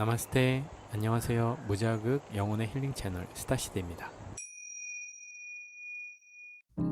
나마스테 안녕하세요 무자극 영혼의 힐링 채널 스타시대입니다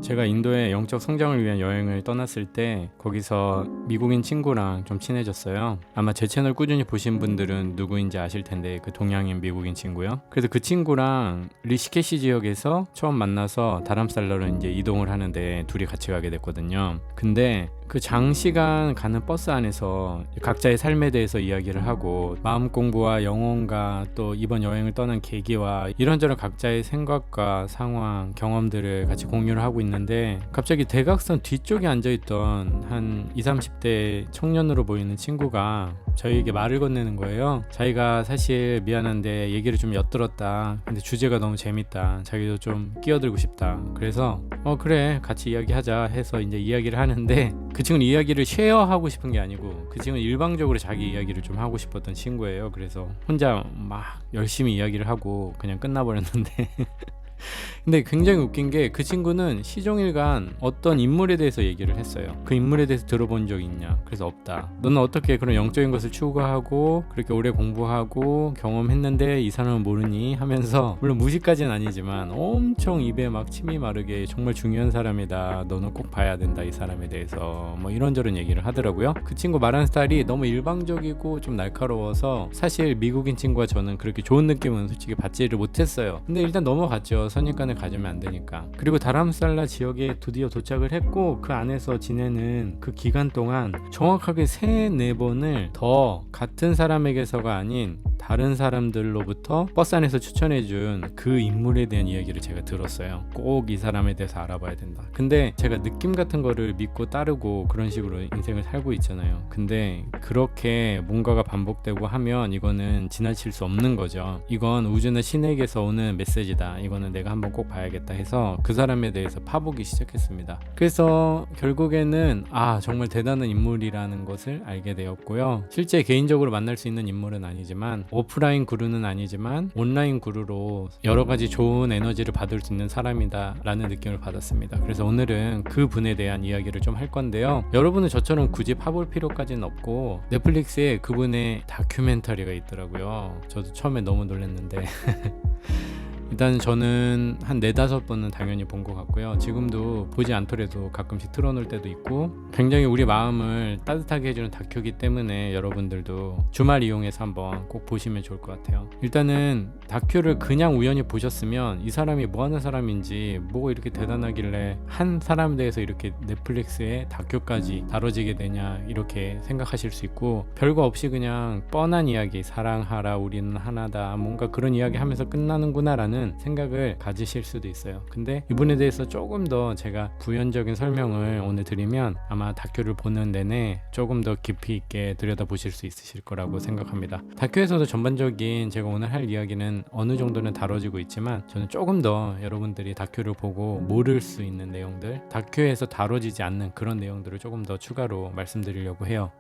제가 인도에 영적 성장을 위한 여행을 떠났을 때 거기서 미국인 친구랑 좀 친해졌어요. 아마 제 채널 꾸준히 보신 분들은 누구인지 아실 텐데 그 동양인 미국인 친구요. 그래서 그 친구랑 리시케시 지역에서 처음 만나서 다람살러로 이제 이동을 하는데 둘이 같이 가게 됐거든요. 근데 그 장시간 가는 버스 안에서 각자의 삶에 대해서 이야기를 하고 마음 공부와 영혼과 또 이번 여행을 떠난 계기와 이런저런 각자의 생각과 상황, 경험들을 같이 공유를 하고 있는데 갑자기 대각선 뒤쪽에 앉아있던 한 20, 30대 청년으로 보이는 친구가 저희에게 말을 건네는 거예요. 자기가 사실 미안한데 얘기를 좀 엿들었다. 근데 주제가 너무 재밌다. 자기도 좀 끼어들고 싶다. 그래서 어 그래 같이 이야기하자 해서 이제 이야기를 하는데 그 친구는 이야기를 쉐어하고 싶은 게 아니고 그 친구는 일방적으로 자기 이야기를 좀 하고 싶었던 친구예요. 그래서 혼자 막 열심히 이야기를 하고 그냥 끝나버렸는데 근데 굉장히 웃긴 게 그 친구는 시종일관 어떤 인물에 대해서 얘기를 했어요. 그 인물에 대해서 들어본 적 있냐? 그래서 없다. 너는 어떻게 그런 영적인 것을 추구하고 그렇게 오래 공부하고 경험했는데 이 사람은 모르니? 하면서 물론 무시까지는 아니지만 엄청 입에 막 침이 마르게 정말 중요한 사람이다. 너는 꼭 봐야 된다. 이 사람에 대해서 뭐 이런저런 얘기를 하더라고요. 그 친구 말하는 스타일이 너무 일방적이고 좀 날카로워서 사실 미국인 친구와 저는 그렇게 좋은 느낌은 솔직히 받지를 못했어요. 근데 일단 넘어갔죠. 선입관을 가지면 안 되니까. 그리고 다람살라 지역에 드디어 도착을 했고 그 안에서 지내는 그 기간 동안 정확하게 세 네 번을 더 같은 사람에게서가 아닌 다른 사람들로부터 버스 안에서 추천해준 그 인물에 대한 이야기를 제가 들었어요. 꼭 이 사람에 대해서 알아봐야 된다. 근데 제가 느낌 같은 거를 믿고 따르고 그런 식으로 인생을 살고 있잖아요. 근데 그렇게 뭔가가 반복되고 하면 이거는 지나칠 수 없는 거죠. 이건 우주나 신에게서 오는 메시지다. 이거는 내가 한번 꼭 봐야겠다 해서 그 사람에 대해서 파보기 시작했습니다. 그래서 결국에는 아 정말 대단한 인물이라는 것을 알게 되었고요. 실제 개인적으로 만날 수 있는 인물은 아니지만 오프라인 구루는 아니지만 온라인 구루로 여러 가지 좋은 에너지를 받을 수 있는 사람이다라는 느낌을 받았습니다. 그래서 오늘은 그 분에 대한 이야기를 좀 할 건데요. 여러분은 저처럼 굳이 파볼 필요까지는 없고 넷플릭스에 그분의 다큐멘터리가 있더라고요. 저도 처음에 너무 놀랐는데 일단 저는 한 네다섯 번은 당연히 본 것 같고요. 지금도 보지 않더라도 가끔씩 틀어놓을 때도 있고 굉장히 우리 마음을 따뜻하게 해주는 다큐기 때문에 여러분들도 주말 이용해서 한번 꼭 보시면 좋을 것 같아요. 일단은 다큐를 그냥 우연히 보셨으면 이 사람이 뭐 하는 사람인지 뭐가 이렇게 대단하길래 한 사람에 대해서 이렇게 넷플릭스에 다큐까지 다뤄지게 되냐 이렇게 생각하실 수 있고 별거 없이 그냥 뻔한 이야기 사랑하라 우리는 하나다 뭔가 그런 이야기 하면서 끝나는구나라는 생각을 가지실 수도 있어요. 근데 이분에 대해서 조금 더 제가 부연적인 설명을 오늘 드리면 아마 다큐를 보는 내내 조금 더 깊이 있게 들여다보실 수 있으실 거라고 생각합니다. 다큐에서도 전반적인 제가 오늘 할 이야기는 어느 정도는 다뤄지고 있지만 저는 조금 더 여러분들이 다큐를 보고 모를 수 있는 내용들, 다큐에서 다뤄지지 않는 그런 내용들을 조금 더 추가로 말씀드리려고 해요.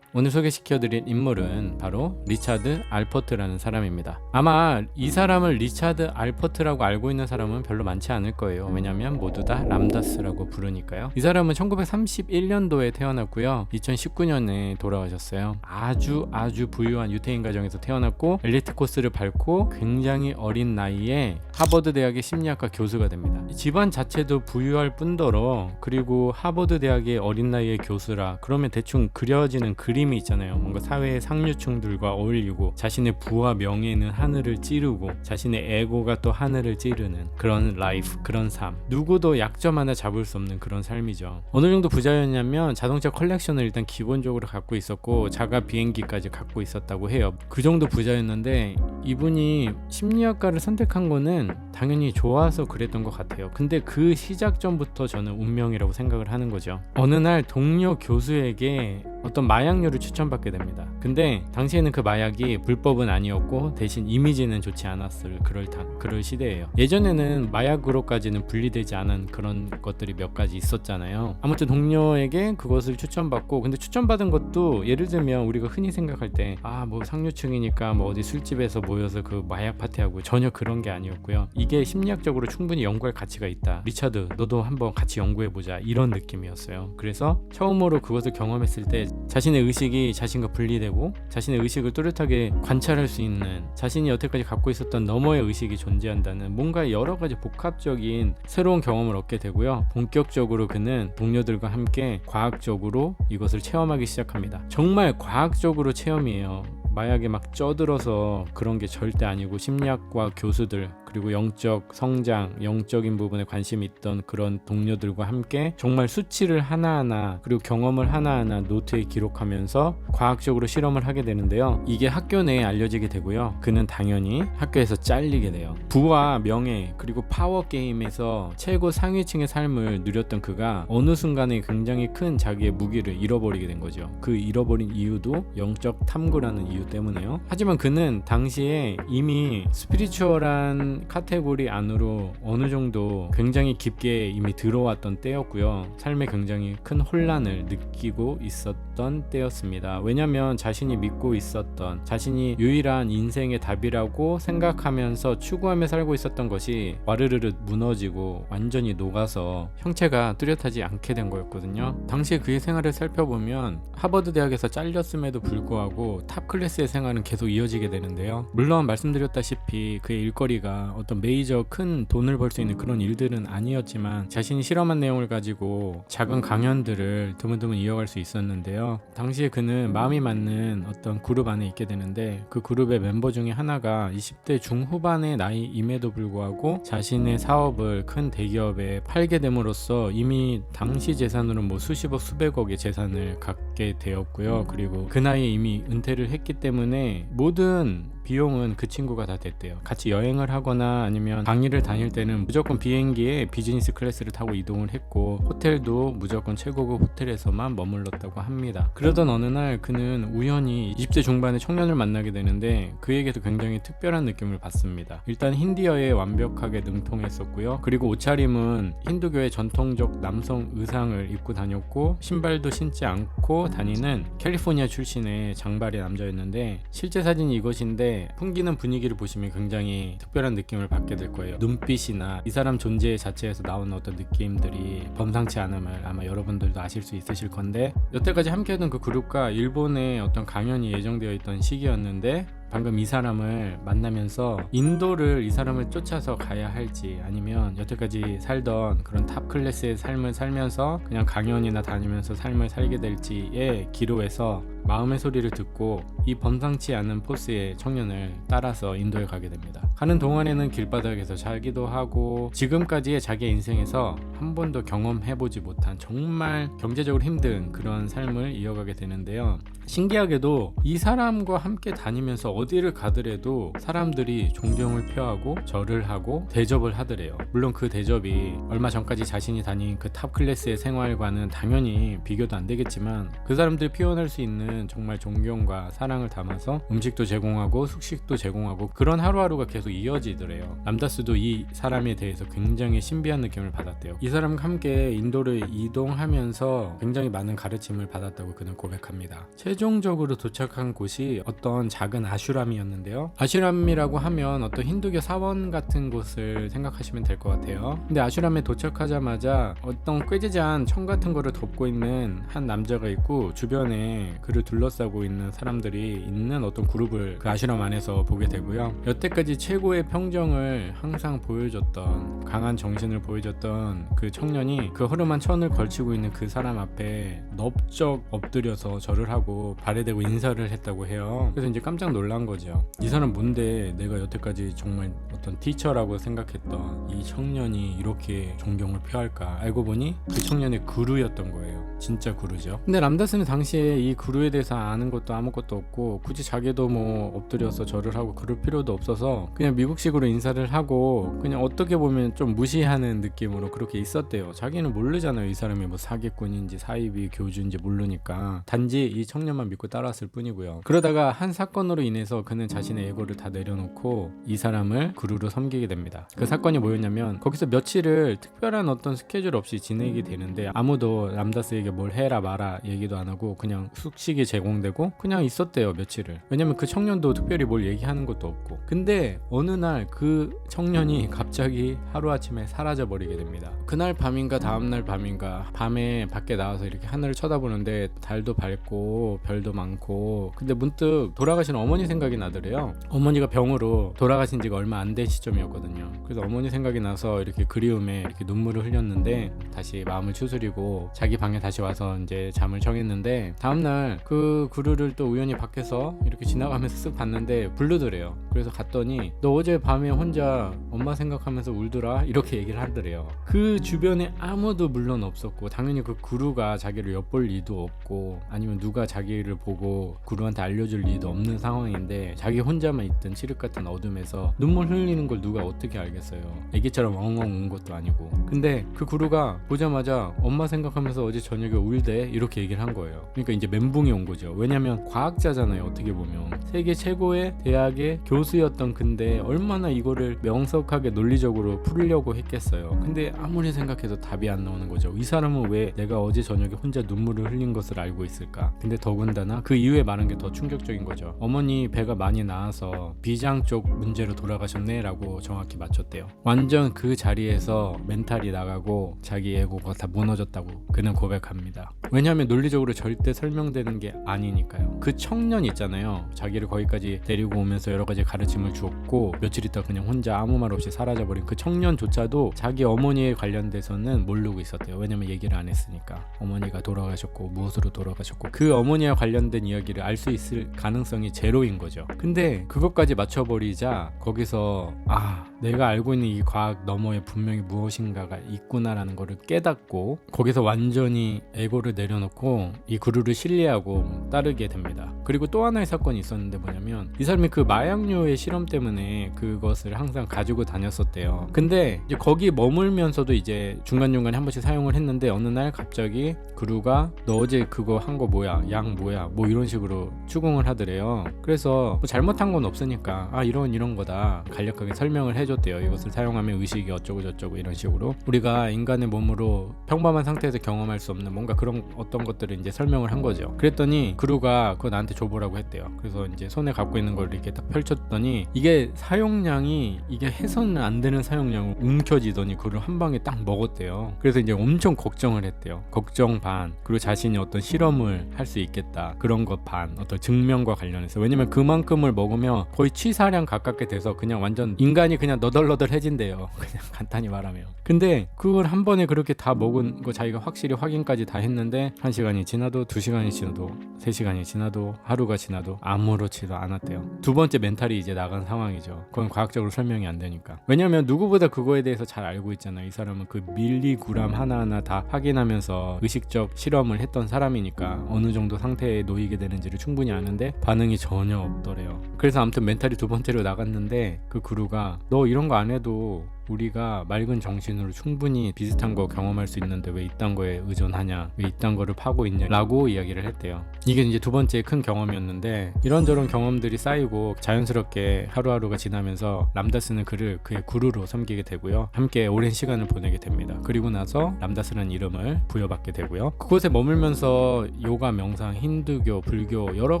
오늘 소개시켜드릴 인물은 바로 리차드 알퍼트라는 사람입니다. 아마 이 사람을 리차드 알퍼트라고 알고 있는 사람은 별로 많지 않을 거예요. 왜냐면 모두 다 람다스라고 부르니까요. 이 사람은 1931년도에 태어났고요. 2019년에 돌아가셨어요. 아주 아주 부유한 유태인 가정에서 태어났고 엘리트 코스를 밟고 굉장히 어린 나이에 하버드 대학의 심리학과 교수가 됩니다. 집안 자체도 부유할 뿐더러 그리고 하버드 대학의 어린 나이의 교수라 그러면 대충 그려지는 그림이 있잖아요. 뭔가 사회의 상류층들과 어울리고 자신의 부와 명예는 하늘을 찌르고 자신의 에고가 또 하늘을 찌르는 그런 라이프, 그런 삶. 누구도 약점 하나 잡을 수 없는 그런 삶이죠. 어느 정도 부자였냐면 자동차 컬렉션을 일단 기본적으로 갖고 있었고 자가 비행기까지 갖고 있었다고 해요. 그 정도 부자였는데 이분이 심리학과를 선택한 거는 당연히 좋아서 그랬던 것 같아요. 근데 그 시작점부터 저는 운명이라고 생각을 하는 거죠. 어느 날 동료 교수에게 어떤 마약류를 추천받게 됩니다. 근데 당시에는 그 마약이 불법은 아니었고 대신 이미지는 좋지 않았을 그럴 당 그럴 시대예요. 예전에는 마약으로까지는 분리되지 않은 그런 것들이 몇 가지 있었잖아요. 아무튼 동료에게 그것을 추천받고 근데 추천받은 것도 예를 들면 우리가 흔히 생각할 때 아 뭐 상류층이니까 뭐 어디 술집에서 모여서 그 마약 파티하고 전혀 그런 게 아니었고요. 이게 심리학적으로 충분히 연구할 가치가 있다. 리차드 너도 한번 같이 연구해 보자 이런 느낌이었어요. 그래서 처음으로 그것을 경험했을 때 자신의 의식이 자신과 분리되고 자신의 의식을 뚜렷하게 관찰할 수 있는 자신이 여태까지 갖고 있었던 너머의 의식이 존재한다는 뭔가 여러 가지 복합적인 새로운 경험을 얻게 되고요. 본격적으로 그는 동료들과 함께 과학적으로 이것을 체험하기 시작합니다. 정말 과학적으로 체험이에요. 마약에 막 쪄들어서 그런 게 절대 아니고 심리학과 교수들 그리고 영적 성장, 영적인 부분에 관심이 있던 그런 동료들과 함께 정말 수치를 하나하나 그리고 경험을 하나하나 노트에 기록하면서 과학적으로 실험을 하게 되는데요. 이게 학교 내에 알려지게 되고요. 그는 당연히 학교에서 잘리게 돼요. 부와 명예 그리고 파워 게임에서 최고 상위층의 삶을 누렸던 그가 어느 순간에 굉장히 큰 자기의 무기를 잃어버리게 된 거죠. 그 잃어버린 이유도 영적 탐구라는 이유 때문에요. 하지만 그는 당시에 이미 스피리추얼한 카테고리 안으로 어느 정도 굉장히 깊게 이미 들어왔던 때였고요. 삶에 굉장히 큰 혼란을 느끼고 있었던 때였습니다. 왜냐하면 자신이 믿고 있었던 자신이 유일한 인생의 답이라고 생각하면서 추구하며 살고 있었던 것이 와르르르 무너지고 완전히 녹아서 형체가 뚜렷하지 않게 된 거였거든요. 당시에 그의 생활을 살펴보면 하버드 대학에서 잘렸음에도 불구하고 탑 클래스의 생활은 계속 이어지게 되는데요. 물론 말씀드렸다시피 그의 일거리가 어떤 메이저 큰 돈을 벌 수 있는 그런 일들은 아니었지만 자신이 실험한 내용을 가지고 작은 강연들을 드문드문 이어갈 수 있었는데요. 당시에 그는 마음이 맞는 어떤 그룹 안에 있게 되는데 그 그룹의 멤버 중에 하나가 20대 중후반의 나이임에도 불구하고 자신의 사업을 큰 대기업에 팔게 됨으로써 이미 당시 재산으로 뭐 수십억 수백억의 재산을 갖게 되었고요. 그리고 그 나이에 이미 은퇴를 했기 때문에 모든 비용은 그 친구가 다 됐대요. 같이 여행을 하거나 아니면 강의를 다닐 때는 무조건 비행기에 비즈니스 클래스를 타고 이동을 했고 호텔도 무조건 최고급 호텔에서만 머물렀다고 합니다. 그러던 어느 날 그는 우연히 20대 중반의 청년을 만나게 되는데 그에게도 굉장히 특별한 느낌을 받습니다. 일단 힌디어에 완벽하게 능통했었고요. 그리고 옷차림은 힌두교의 전통적 남성 의상을 입고 다녔고 신발도 신지 않고 다니는 캘리포니아 출신의 장발의 남자였는데 실제 사진이 이것인데 풍기는 분위기를 보시면 굉장히 특별한 느낌을 받게 될 거예요. 눈빛이나 이 사람 존재 자체에서 나오는 어떤 느낌들이 범상치 않음을 아마 여러분들도 아실 수 있으실 건데 여태까지 함께했던 그 그룹과 일본의 어떤 강연이 예정되어 있던 시기였는데 방금 이 사람을 만나면서 인도를 이 사람을 쫓아서 가야 할지 아니면 여태까지 살던 그런 탑 클래스의 삶을 살면서 그냥 강연이나 다니면서 삶을 살게 될지에 기로해서 마음의 소리를 듣고 이 범상치 않은 포스의 청년을 따라서 인도에 가게 됩니다. 가는 동안에는 길바닥에서 자기도 하고 지금까지의 자기의 인생에서 한 번도 경험해보지 못한 정말 경제적으로 힘든 그런 삶을 이어가게 되는데요. 신기하게도 이 사람과 함께 다니면서 어디를 가더라도 사람들이 존경을 표하고 절을 하고 대접을 하더래요. 물론 그 대접이 얼마 전까지 자신이 다닌 그 탑 클래스의 생활과는 당연히 비교도 안 되겠지만 그 사람들이 표현할 수 있는 정말 존경과 사랑을 담아서 음식도 제공하고 숙식도 제공하고 그런 하루하루가 계속 이어지더래요. 남다스도 이 사람에 대해서 굉장히 신비한 느낌을 받았대요. 이 사람과 함께 인도를 이동하면서 굉장히 많은 가르침을 받았다고 그는 고백합니다. 최종적으로 도착한 곳이 어떤 작은 아 슈람이었는데요. 아슈람이라고 하면 어떤 힌두교 사원 같은 곳을 생각하시면 될 것 같아요. 근데 아슈람에 도착하자마자 어떤 꾀지지한 청 같은 거를 덮고 있는 한 남자가 있고 주변에 그를 둘러싸고 있는 사람들이 있는 어떤 그룹을 그 아슈람 안에서 보게 되고요. 여태까지 최고의 평정을 항상 보여줬던 강한 정신을 보여줬던 그 청년이 그 허름한 천을 걸치고 있는 그 사람 앞에 넙적 엎드려서 절을 하고 발에 대고 인사를 했다고 해요. 그래서 이제 깜짝 놀란 거죠. 이 사람 뭔데 내가 여태까지 정말 어떤 티처라고 생각했던 이 청년이 이렇게 존경을 표할까? 알고 보니 그 청년의 구루였던 거예요. 진짜 구루죠. 근데 람다스는 당시에 이 구루에 대해서 아는 것도 아무것도 없고 굳이 자기도 뭐 엎드려서 절을 하고 그럴 필요도 없어서 그냥 미국식으로 인사를 하고 그냥 어떻게 보면 좀 무시하는 느낌으로 그렇게 있었대요. 자기는 모르잖아요. 이 사람이 뭐 사기꾼인지 사이비 교주인지 모르니까 단지 이 청년만 믿고 따라왔을 뿐이고요. 그러다가 한 사건으로 인해서 통해서 그는 자신의 에고를 다 내려놓고 이 사람을 구루로 섬기게 됩니다. 그 사건이 뭐였냐면 거기서 며칠을 특별한 어떤 스케줄 없이 지내게 되는데 아무도 람다스에게 뭘 해라 마라 얘기도 안 하고 그냥 숙식이 제공되고 그냥 있었대요 며칠을. 왜냐면 그 청년도 특별히 뭘 얘기하는 것도 없고. 근데 어느 날 그 청년이 갑자기 하루아침에 사라져 버리게 됩니다. 그날 밤인가 다음날 밤인가 밤에 밖에 나와서 이렇게 하늘을 쳐다보는데 달도 밝고 별도 많고 근데 문득 돌아가신 어머니 생각 이 나더래요. 어머니가 병으로 돌아가신 지가 얼마 안 된 시점이었거든요. 그래서 어머니 생각이 나서 이렇게 그리움에 이렇게 눈물을 흘렸는데 다시 마음을 추스리고 자기 방에 다시 와서 이제 잠을 청했는데 다음날 그 구루를 또 우연히 밖에서 이렇게 지나가면서 쓱 봤는데 부르더래요. 그래서 갔더니 너 어제 밤에 혼자 엄마 생각하면서 울더라 이렇게 얘기를 하더래요. 그 주변에 아무도 물론 없었고 당연히 그 구루가 자기를 엿볼 리도 없고 아니면 누가 자기를 보고 구루한테 알려줄 리도 없는 상황인데 자기 혼자만 있던 칠흑 같은 어둠에서 눈물 흘리는 걸 누가 어떻게 알겠어요. 애기처럼 엉엉 운 것도 아니고. 근데 그 구루가 보자마자 엄마 생각하면서 어제 저녁에 울대 이렇게 얘기를 한 거예요. 그러니까 이제 멘붕이 온 거죠. 왜냐면 과학자잖아요. 어떻게 보면 세계 최고의 대학의 교수였던 근데 얼마나 이거를 명석하게 논리적으로 풀려고 했겠어요. 근데 아무리 생각해도 답이 안 나오는 거죠. 이 사람은 왜 내가 어제 저녁에 혼자 눈물을 흘린 것을 알고 있을까? 근데 더군다나 그 이후에 말한 게 더 충격적인 거죠. 어머니 배가 많이 나와서 비장 쪽 문제로 돌아가셨네라고 정확히 맞췄대요. 완전 그 자리에서 멘탈이 나가고 자기 에고가 다 무너졌다고 그는 고백합니다. 왜냐하면 논리적으로 절대 설명되는 게 아니니까요. 그 청년 있잖아요. 자기를 거기까지 데리고 오면서 여러 가지 가르침을 주었고 며칠 있다 그냥 혼자 아무 말 없이 사라져버린 그 청년조차도 자기 어머니에 관련돼서는 모르고 있었대요. 왜냐면 얘기를 안 했으니까 어머니가 돌아가셨고 무엇으로 돌아가셨고 그 어머니와 관련된 이야기를 알 수 있을 가능성이 제로인 거죠. 근데 그것까지 맞춰버리자 거기서 아 내가 알고 있는 이 과학 너머에 분명히 무엇인가가 있구나라는 거를 깨닫고 거기서 완전히 에고를 내려놓고 이 구루를 신뢰하고 따르게 됩니다. 그리고 또 하나의 사건이 있었는데 뭐냐면 이 사람이 그 마약류의 실험 때문에 그것을 항상 가지고 다녔었대요. 근데 이제 거기 머물면서도 이제 중간중간에 한 번씩 사용을 했는데 어느 날 갑자기 구루가 너 어제 그거 한 거 뭐야? 양 뭐야? 뭐 이런 식으로 추궁을 하더래요. 그래서 뭐 잘못한 건 없으니까 아 이런 이런 거다 간략하게 설명을 해줬대요. 이것을 사용하면 의식이 어쩌고 저쩌고 이런 식으로 우리가 인간의 몸으로 평범한 상태에서 경험할 수 없는 뭔가 그런 어떤 것들을 이제 설명을 한 거죠. 그랬더니 그루가 그거 나한테 줘보라고 했대요. 그래서 이제 손에 갖고 있는 걸 이렇게 딱 펼쳤더니 이게 사용량이 이게 해서는 안 되는 사용량으로 움켜지더니 그를 한 방에 딱 먹었대요. 그래서 이제 엄청 걱정을 했대요. 걱정 반 그리고 자신이 어떤 실험을 할 수 있겠다 그런 것 반 어떤 증명과 관련해서 왜냐면 그 만큼을 먹으면 거의 치사량 가깝게 돼서 그냥 완전 인간이 그냥 너덜너덜해진대요. 그냥 간단히 말하면. 근데 그걸 한 번에 그렇게 다 먹은 거 자기가 확실히 확인까지 다 했는데 한 시간이 지나도 두 시간이 지나도 세 시간이 지나도 하루가 지나도 아무렇지도 않았대요. 두 번째 멘탈이 이제 나간 상황이죠. 그건 과학적으로 설명이 안 되니까. 왜냐면 누구보다 그거에 대해서 잘 알고 있잖아요. 이 사람은 그 밀리그램 하나하나 다 확인하면서 의식적 실험을 했던 사람이니까 어느 정도 상태에 놓이게 되는지를 충분히 아는데 반응이 전혀 없더래요. 그래서 아무튼 멘탈이 두 번째로 나갔는데 그 그루가 너 이런 거 안 해도 우리가 맑은 정신으로 충분히 비슷한 거 경험할 수 있는데 왜 이딴 거에 의존하냐 왜 이딴 거를 파고 있냐 라고 이야기를 했대요. 이게 이제 두 번째 큰 경험이었는데 이런저런 경험들이 쌓이고 자연스럽게 하루하루가 지나면서 람다스는 그를 그의 구루로 섬기게 되고요. 함께 오랜 시간을 보내게 됩니다. 그리고 나서 람다스라는 이름을 부여받게 되고요. 그곳에 머물면서 요가 명상 힌두교 불교 여러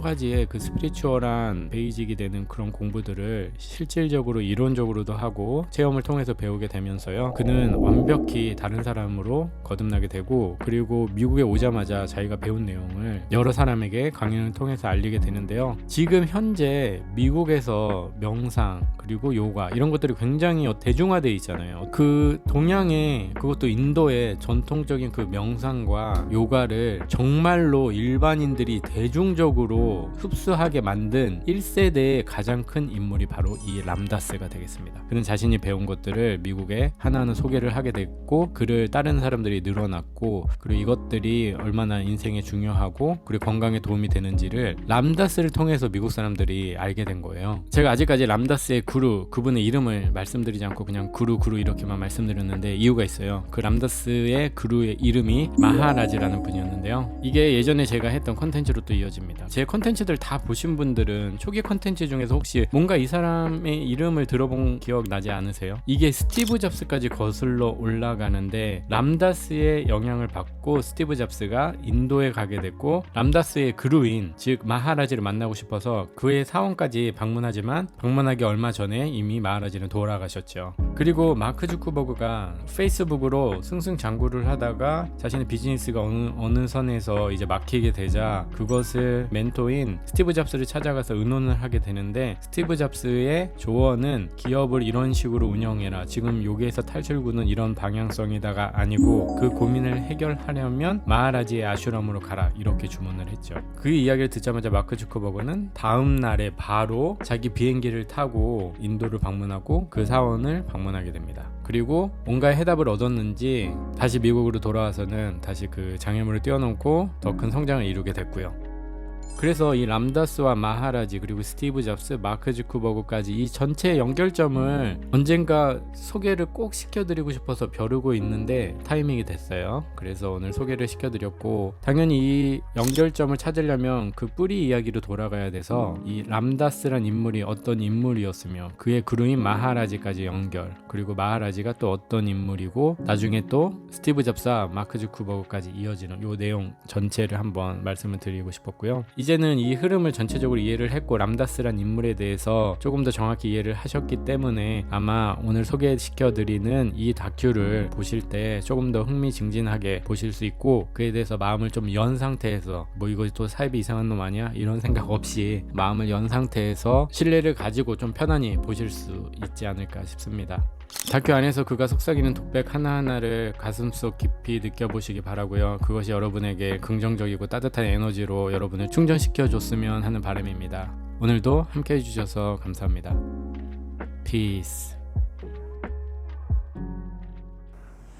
가지의 그 스피리추얼한 베이직이 되는 그런 공부들을 실질적으로 이론적으로도 하고 체험을 통해서 배우게 되면서요. 그는 완벽히 다른 사람으로 거듭나게 되고 그리고 미국에 오자마자 자기가 배운 내용을 여러 사람에게 강연을 통해서 알리게 되는데요. 지금 현재 미국에서 명상 그리고 요가 이런 것들이 굉장히 대중화돼 있잖아요. 그 동양의 그것도 인도의 전통적인 그 명상과 요가를 정말로 일반인들이 대중적으로 흡수하게 만든 1세대의 가장 큰 인물이 바로 이 람다스가 되겠습니다. 그는 자신이 배운 것들을 것들을 미국에 하나하나 소개를 하게 됐고 그를 따르는 사람들이 늘어났고 그리고 이것들이 얼마나 인생에 중요하고 그리고 건강에 도움이 되는지를 람다스를 통해서 미국 사람들이 알게 된 거예요. 제가 아직까지 람다스의 구루 그분의 이름을 말씀드리지 않고 그냥 구루 구루 이렇게만 말씀드렸는데 이유가 있어요. 그 람다스의 구루의 이름이 마하라지라는 분이었는데요. 이게 예전에 제가 했던 컨텐츠로 또 이어집니다. 제 컨텐츠들 다 보신 분들은 초기 컨텐츠 중에서 혹시 뭔가 이 사람의 이름을 들어본 기억 나지 않으세요? 이게 스티브 잡스까지 거슬러 올라가는데 람다스의 영향을 받고 스티브 잡스가 인도에 가게 됐고 람다스의 그루인 즉 마하라지를 만나고 싶어서 그의 사원까지 방문하지만 방문하기 얼마 전에 이미 마하라지는 돌아가셨죠. 그리고 마크 주크버그가 페이스북으로 승승장구를 하다가 자신의 비즈니스가 어느, 어느 선에서 이제 막히게 되자 그것을 멘토인 스티브 잡스를 찾아가서 의논을 하게 되는데 스티브 잡스의 조언은 기업을 이런 식으로 운영해라. 지금 여기에서 탈출구는 이런 방향성이다가 아니고 그 고민을 해결하려면 마하라지의 아슈람으로 가라. 이렇게 주문을 했죠. 그 이야기를 듣자마자 마크 주커버그는 다음 날에 바로 자기 비행기를 타고 인도를 방문하고 그 사원을 방문하게 됩니다. 그리고 뭔가 해답을 얻었는지 다시 미국으로 돌아와서는 다시 그 장애물을 뛰어넘고 더 큰 성장을 이루게 됐고요. 그래서 이 람다스와 마하라지 그리고 스티브 잡스, 마크 주크버그까지 이 전체 연결점을 언젠가 소개를 꼭 시켜드리고 싶어서 벼르고 있는데 타이밍이 됐어요. 그래서 오늘 소개를 시켜드렸고 당연히 이 연결점을 찾으려면 그 뿌리 이야기로 돌아가야 돼서 이 람다스란 인물이 어떤 인물이었으며 그의 그루인 마하라지까지 연결 그리고 마하라지가 또 어떤 인물이고 나중에 또 스티브 잡스와 마크 주크버그까지 이어지는 요 내용 전체를 한번 말씀을 드리고 싶었고요. 이제 는 이 흐름을 전체적으로 이해를 했고 람다스란 인물에 대해서 조금 더 정확히 이해를 하셨기 때문에 아마 오늘 소개시켜드리는 이 다큐를 보실 때 조금 더 흥미진진하게 보실 수 있고 그에 대해서 마음을 좀 연 상태에서 뭐 이거 또 사입이 이상한 놈 아니야 이런 생각 없이 마음을 연 상태에서 신뢰를 가지고 좀 편안히 보실 수 있지 않을까 싶습니다. 다큐 안에서 그가 속삭이는 독백 하나하나를 가슴속 깊이 느껴보시기 바라고요. 그것이 여러분에게 긍정적이고 따뜻한 에너지로 여러분을 충전시켜 줬으면 하는 바람입니다. 오늘도 함께 해주셔서 감사합니다. Peace.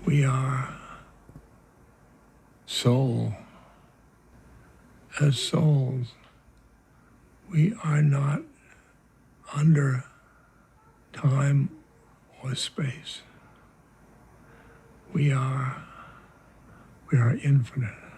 We are soul. As souls, we are not under time or space. We are we are infinite.